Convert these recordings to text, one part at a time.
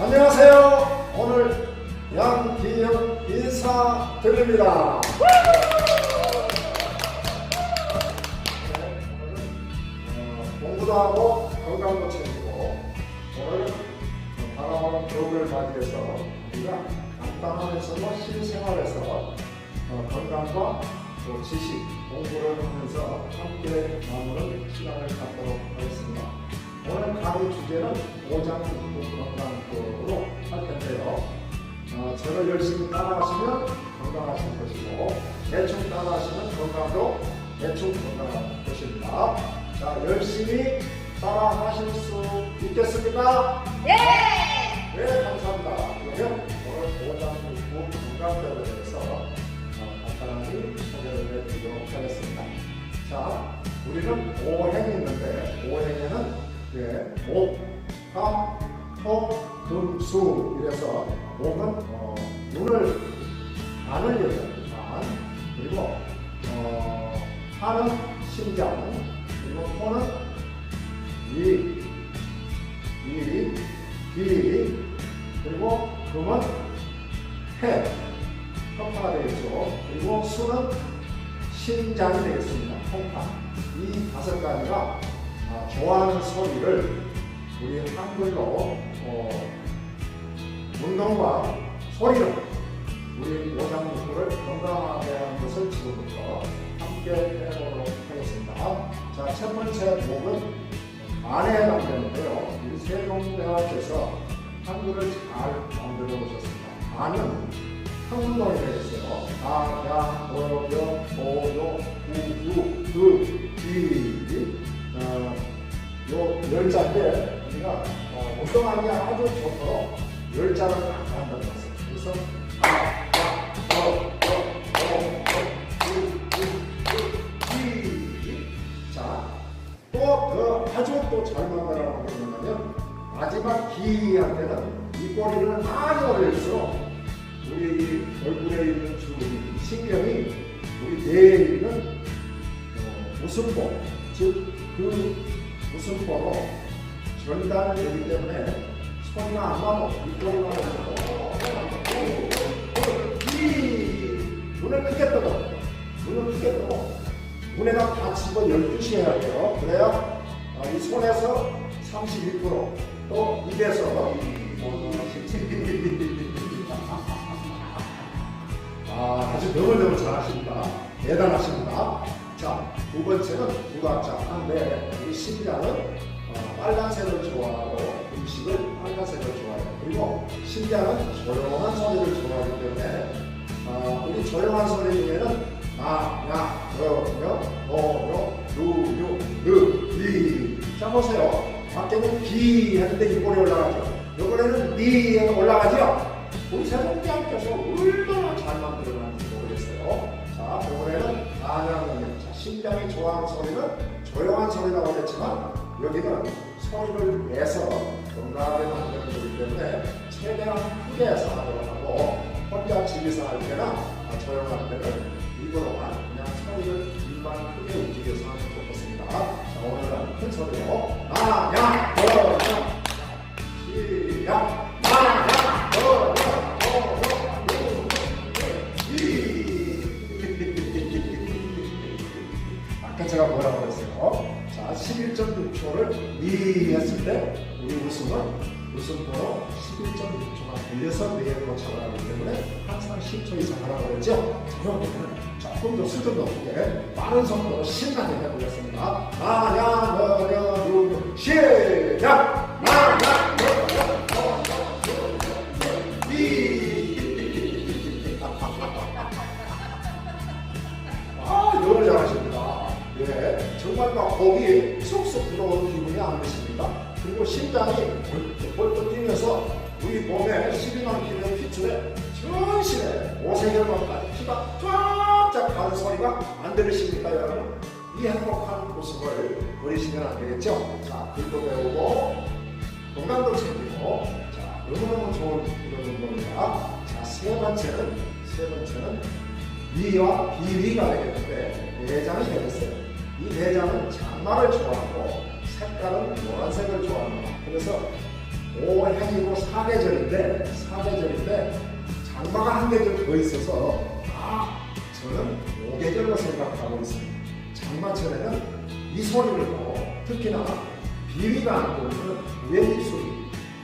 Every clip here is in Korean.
안녕하세요. 오늘 양기영 인사드립니다. 5장 건강계획으로 할 텐데요. 어, 저를 열심히 따라하시면 건강하실 것이고 대충 따라하시면 건강도 대충 건강할 것입니다. 자 열심히 따라하실 수 있겠습니까? 예! 네 감사합니다. 그러면 오늘 5장 6부 건강계획에 대해서 어, 간단히 소개를 해드리도록 하겠습니다. 자 우리는 5행이 있는데 5행에는 예, 5, 혀, 코, 눈, 수 이래서 목은 어, 눈을 안 흘려줘요. 안. 그리고 어, 하는 심장 그리고 코는 이, 이, 이 그리고 금은 해 평파가 되겠죠. 그리고 수는 심장이 되겠습니다. 평파 이 다섯 가지가 아, 어, 좋아하는 소리를 우리 한글로 어, 운동과 소리로 우리 오장육부를 건강하게 하는 것을 지금부터 함께 해보도록 하겠습니다. 자, 첫 번째 목은 안에 해당되는데요. 우리 세종대학에서 한글을 잘 만들어 보셨습니다. 안은 한운동이 되겠어요. 아, 야, 어, 여, 오, 요, 우, 우, 그, 이, 어, 요 열자인데 우리가 어, 운동하기 아주 좋도록 열자를 딱 한다는 것을. 그래서 우, 이. 자, 또그 아주 또잘 만들어라고 그러냐면 마지막 기할 때는 이 꼬리를 많이 올릴수록 우리 이 얼굴에 있는 주 신경이 우리 뇌에 있는 어, 웃음보 즉그 웃음보로 전달되기 때문에 소리가 안 나고 이 꼬리가 이 눈을 크게 떠도 눈을 크게 떠도 눈에다 다 집어 12시 해야 돼요. 그래야 어, 이 손에서 32%또 입에서 어, 17. 아, 아주 너무너무 잘하십니다. 대단하십니다. 자, 두 번째는 부각자인데 이 심장은 어, 빨간색을 좋아하고 음식을 빨간색을 좋아해요. 그리고 심장은 조용한 소리를 좋아하기 때문에 어, 우리 조용한 소리 중에는 아, 야, 여, 여, 어, 여, 루, 유, 르, 리. 자, 보세요. 밖에는 비 하는데 이 볼이 올라가죠. 요번에는 리 하고 올라가죠. 우리 세종대학교에서 얼마나 잘 만들어놨는지 모르겠어요. 자, 이번에는 안양입니다. 자, 심장이 좋아하는 소리는 조용한 소리라고 했지만 여기는 소리를 내서 건강하게 만드는 거기 때문에 최대한 크게 해서 하도록 하고 혼자 집에서 할 때나 아, 조용할 때는 입으로만 그냥 소리를 입만 크게 움직여서 하면 좋겠습니다. 자, 오늘은 큰 소리로 안양, 건양, 시작! 신나게 해보겠습니다. 나야 너야 누구 시작! 나야 너무 잘하십니다. 예, 정말 막 목이 쏙쏙 들어오는 기분이 안 드십니까? 그리고 심장이 벌떡 뛰면서 우리 몸에 12만 킬로의 피줄에 전신에 오세결만까지 피가 쫙쫙 가는 소리가 안 들리십니까, 여러분? 이 행복한 모습을 버리시면 안 되겠죠? 자, 글도 배우고, 건강도 챙기고, 자, 너무너무 좋은 이런 운동입니다. 자, 세 번째는, 세 번째는 위와 비위가 되겠는데 내장이 되겠어요. 이 내장은 장마를 좋아하고 색깔은 노란색을 좋아합니다. 그래서 올해이고 사계절인데 사계절인데 장마가 한 계절 더 있어서 아 저는 오계절로 생각하고 있습니다. 장마철에는 이 소리를 듣고 특히나 비위가 안 보이면 웨이 소리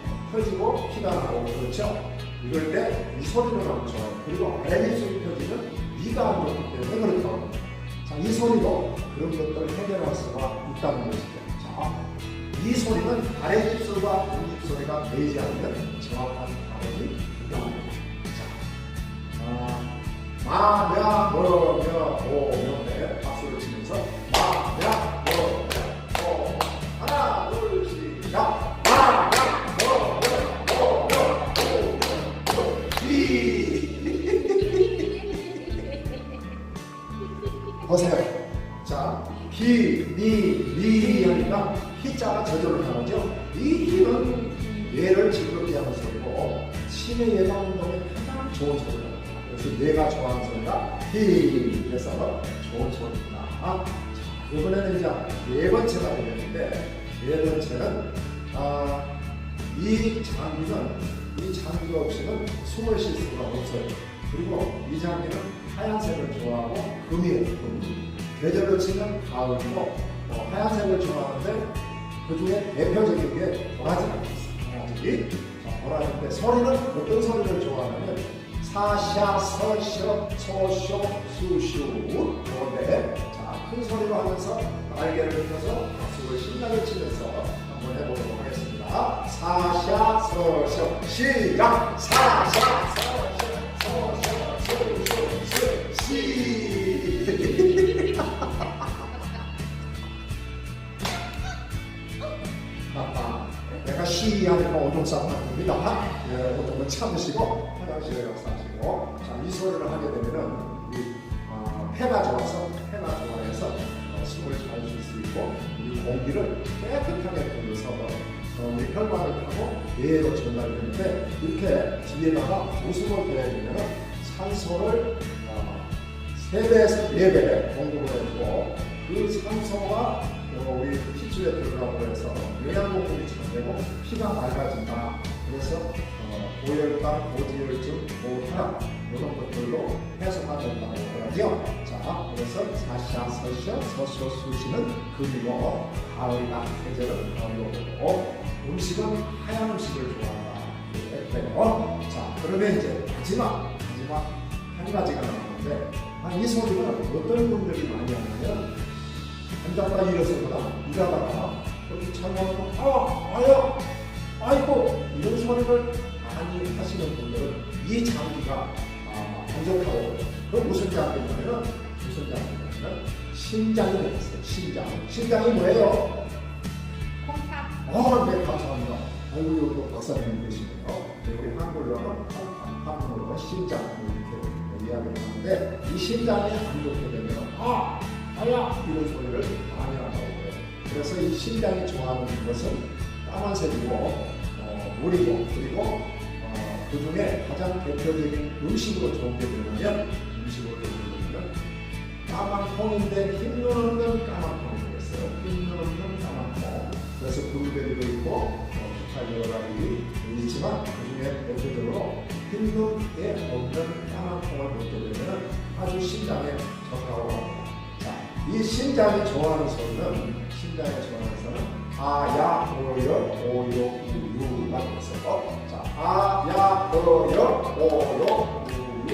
어, 터지고 피가 나고 그렇죠. 이럴 때 이 소리를 나죠. 그리고 아랫입 소리 터지면 위가 안 좋기 때문에 합니다. 자, 이 소리도 그런 것들을 해결할 수가 있다는 것이죠. 자, 이 소리는 아랫입술과 윗입 소리가 되지 않는 정확한 발음이 필요합니다. 자, 아, 마, 며, 뭐, 며, 오, 뇌를 즐겁게 하는 소리고 치매 예방 운동에 가장 좋은 소리입니다. 그래서 뇌가 좋아하는 소리가 히 그래서 좋은 소리입니다. 자, 이번에는 이제 네 번째가 되겠는데 네 번째는 아, 이 장비는 이 장비가 없이는 숨을 쉴 수가 없어요. 그리고 이 장비는 하얀색을 좋아하고 금이에요. 금. 계절로 치면 가을이고 어, 하얀색을 좋아하는데 그 중에 대표적인 게 도라지가 있어요. 도라지. 자, 도라지인데 소리는 어떤 소리를 좋아하냐면 사샤, 서쇼, 소쇼, 수쇼 그런데 자 큰 소리로 하면서 날개를 펴서 박수를 신나게 치면서 한번 해보도록 하겠습니다. 사샤, 서쇼 시작. 사샤, 서쇼, 싸움 합니다. 예, 오줌은 참으시고 화장실에 가서 하시고 자, 이 소리를 하게 되면은 이 어, 폐가 좋아서 폐가 좋아해서 어, 숨을 잘 쉴 수 있고 이 공기를 깨끗하게 돌려서 어, 우리 혈관을 타고 뇌로 전달이 되는데 이렇게 뒤에다가 웃음을 대야되면 산소를 어, 3배에서 4배 공급을 해주고 그 산소가 어, 우리 피주에 들어가고 해서 영양공급이 잘 되고 피가 맑아진다. 그래서 어, 고혈당, 고지혈증, 고혈압 이런 것들도 해소가 된다고 그러죠. 자, 그래서 사시아, 서시아, 서시오, 수시는 금이고 가을이나 계절은 가을이고 음식은 하얀 음식을 좋아한다. 그래요. 자, 그러면 이제 마지막 마지막 한 가지가 나오는데 아, 이 소리는 어떤 분들이 많이 하냐면 앉았다 일어서거나 일하다가 여기 참여하고 아, 아야, 아이고 이런 소리를 많이 하시는 분들은 이 장비가 아, 부족하고 그 무슨 장비냐면 무슨 장비냐면 심장이 되겠어요. 심장. 심장이 뭐예요? 어, 네, 감사합니다. 아이고, 여기 또 박사님 계시네요. 우리 한글로는 한국어로 심장 이렇게 이야기를 하는데 이 심장이 안 좋게 되면 아, 아야 이런 소리를 많이 한다고 해요. 그래서 이 심장이 좋아하는 것은 까만색이고 어, 물이고 그리고 어, 그 중에 가장 대표적인 음식으로 좋은 게 뭐냐면 음식으로 좋은 게 까만 콩인데 흰눈 없는 까만 콩이 되겠어요. 흰눈 없는 까만 콩. 그래서 블루베리도 있고 어, 기타 여러 가지 있지만 그 중에 대표적으로 흰눈에 없는 까만 콩을 먹게 되면 아주 심장에 합니다. 자, 이 심장이 좋아하는 소리는 심장이 좋아하는 소리는 아야 오여 오요 우유가 있어서 자 아야 오여 오요 우유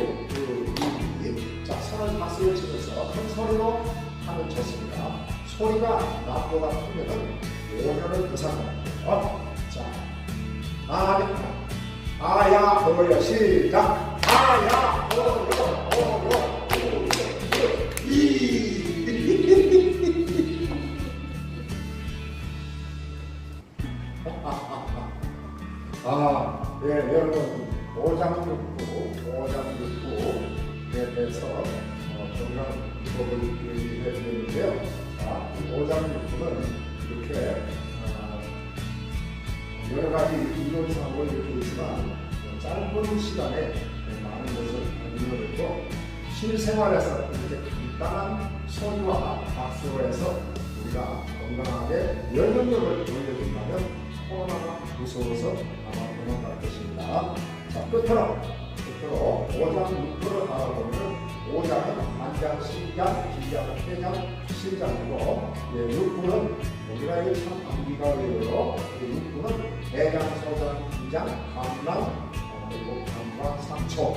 우유 자 손을 박수를 치면서 큰 소리로 하면 좋습니다. 소리가 나보다 크면은 오면은 부상합니다. 자 아, 아야 오여 시작 아야 오요 5장 6집은 이렇게 아, 여러 가지 인도충하고 이렇게 있지만 짧은 시간에 네, 많은 것을 공유했고 실생활에서 이렇게 간단한 소리와 박수로 해서 우리가 건강하게 면역력을 돌려준다면 코로나가 무서워서 아마 도망갈 것입니다. 자 끝으로 끝으로 5장 6부를 바라보면 5장은 만장, 신장, 기장, 폐장, 신장이고 예, 6부는 우리가 이참 암기가 어려워요. 6부는 대장, 기장, 감랑, 어, 그리고 감랑, 상초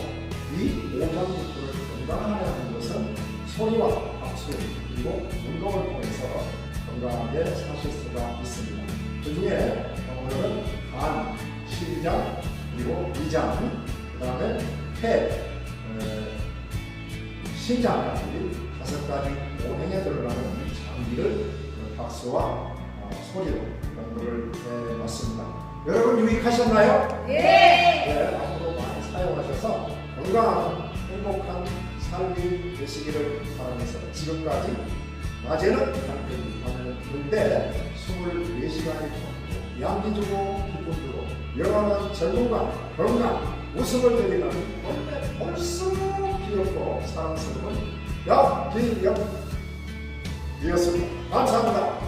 이 5장 6부를 건강하게 하는 것은 소리와 박수 그리고 운동을 통해서 건강하게 사실 수가 있습니다. 그 중에 오늘은 간, 신장, 그리고 위장, 그 다음에 폐, 에, 신장까지 다섯 가지 오행에 들어가는 이 장기를 그 박수와 어, 소리로 공부를 해봤습니다. 여러분 유익하셨나요? 예. 네, 앞으로 많이 사용하셔서 건강한 행복한 삶이 되시기를 바라면서 지금까지 낮에는 한편 하는데 24시간이 양기 주고 기쁨 주고 영원한 젊음과 건강 웃음을 드리는 원래 벌써 귀엽고 사랑스러운 약기영 이었습니다. 감사합니다.